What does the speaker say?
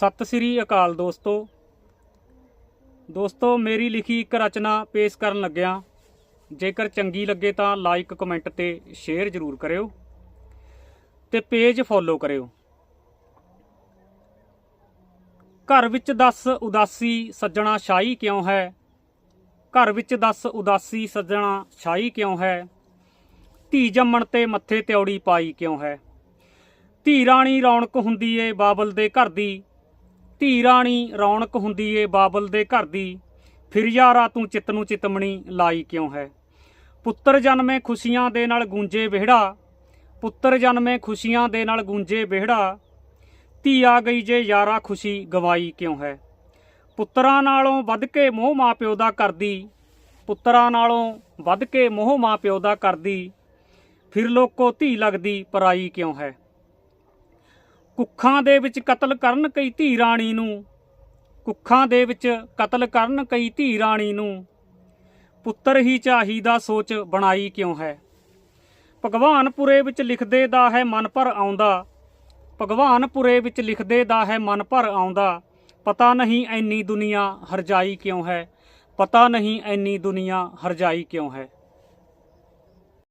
ਸਤਿ ਸ੍ਰੀ ਅਕਾਲ ਦੋਸਤੋ। ਦੋਸਤੋ, ਮੇਰੀ ਲਿਖੀ ਇੱਕ ਰਚਨਾ ਪੇਸ਼ ਕਰਨ ਲੱਗਿਆ। ਜੇਕਰ ਚੰਗੀ ਲੱਗੇ ਤਾਂ ਲਾਈਕ ਕਮੈਂਟ ਤੇ ਸ਼ੇਅਰ ਜ਼ਰੂਰ ਕਰਿਓ ਤੇ ਪੇਜ ਫੋਲੋ ਕਰਿਓ। ਘਰ ਵਿੱਚ ਦੱਸ ਉਦਾਸੀ ਸੱਜਣਾ ਸ਼ਾਈ ਕਿਉਂ ਹੈ? ਘਰ ਵਿੱਚ ਦੱਸ ਉਦਾਸੀ ਸੱਜਣਾ ਸ਼ਾਈ ਕਿਉਂ ਹੈ? ਧੀ ਜੰਮਣ ਤੇ ਮੱਥੇ ਤਿਉੜੀ ਪਾਈ ਕਿਉਂ ਹੈ? ਧੀ ਰਾਣੀ ਰੌਣਕ ਹੁੰਦੀ ਏ ਬਾਬਲ ਦੇ ਘਰ ਦੀ। ਧੀ ਰਾਣੀ ਰੌਣਕ ਹੁੰਦੀ ਏ ਬਾਬਲ ਦੇ ਘਰ ਦੀ। ਫਿਰ ਯਾਰਾ ਤੂੰ ਚਿੱਤ ਨੂੰ ਚਿਤਮਣੀ ਲਾਈ ਕਿਉਂ ਹੈ? ਪੁੱਤਰ ਜਨਮੇ ਖੁਸ਼ੀਆਂ ਦੇ ਨਾਲ ਗੂੰਜੇ ਵਿਹੜਾ। ਪੁੱਤਰ ਜਨਮੇ ਖੁਸ਼ੀਆਂ ਦੇ ਨਾਲ ਗੂੰਜੇ ਵਿਹੜਾ। ਧੀ ਆ ਗਈ ਜੇ ਯਾਰਾ ਖੁਸ਼ੀ ਗਵਾਈ ਕਿਉਂ ਹੈ? ਪੁੱਤਰਾਂ ਨਾਲੋਂ ਵੱਧ ਕੇ ਮੋਹ ਮਾਪਿਓ ਦਾ ਕਰਦੀ। ਪੁੱਤਰਾਂ ਨਾਲੋਂ ਵੱਧ ਕੇ ਮੋਹ ਮਾਪਿਓ ਦਾ ਕਰਦੀ। ਫਿਰ ਲੋਕੋ ਧੀ ਲੱਗਦੀ ਪਰਾਈ ਕਿਉਂ ਹੈ? ਕੁੱਖਾਂ ਦੇ ਵਿੱਚ ਕਤਲ ਕਰਨ ਕਈ ਧੀ ਰਾਣੀ ਨੂੰ। ਕੁੱਖਾਂ ਦੇ ਵਿੱਚ ਕਤਲ ਕਰਨ ਕਈ ਧੀ ਰਾਣੀ ਨੂੰ। ਪੁੱਤਰ ਹੀ ਚਾਹੀਦਾ ਸੋਚ ਬਣਾਈ ਕਿਉਂ ਹੈ? ਭਗਵਾਨਪੁਰੇ ਵਿੱਚ ਲਿਖਦੇ ਦਾ ਹੈ ਮਨ ਪਰ ਆਉਂਦਾ। ਭਗਵਾਨਪੁਰੇ ਵਿੱਚ ਲਿਖਦੇ ਦਾ ਹੈ ਮਨ ਪਰ ਆਉਂਦਾ। ਪਤਾ ਨਹੀਂ ਐਨੀ ਦੁਨੀਆ ਹਰਜਾਈ ਕਿਉਂ ਹੈ? ਪਤਾ ਨਹੀਂ ਐਨੀ ਦੁਨੀਆ ਹਰਜਾਈ ਕਿਉਂ ਹੈ?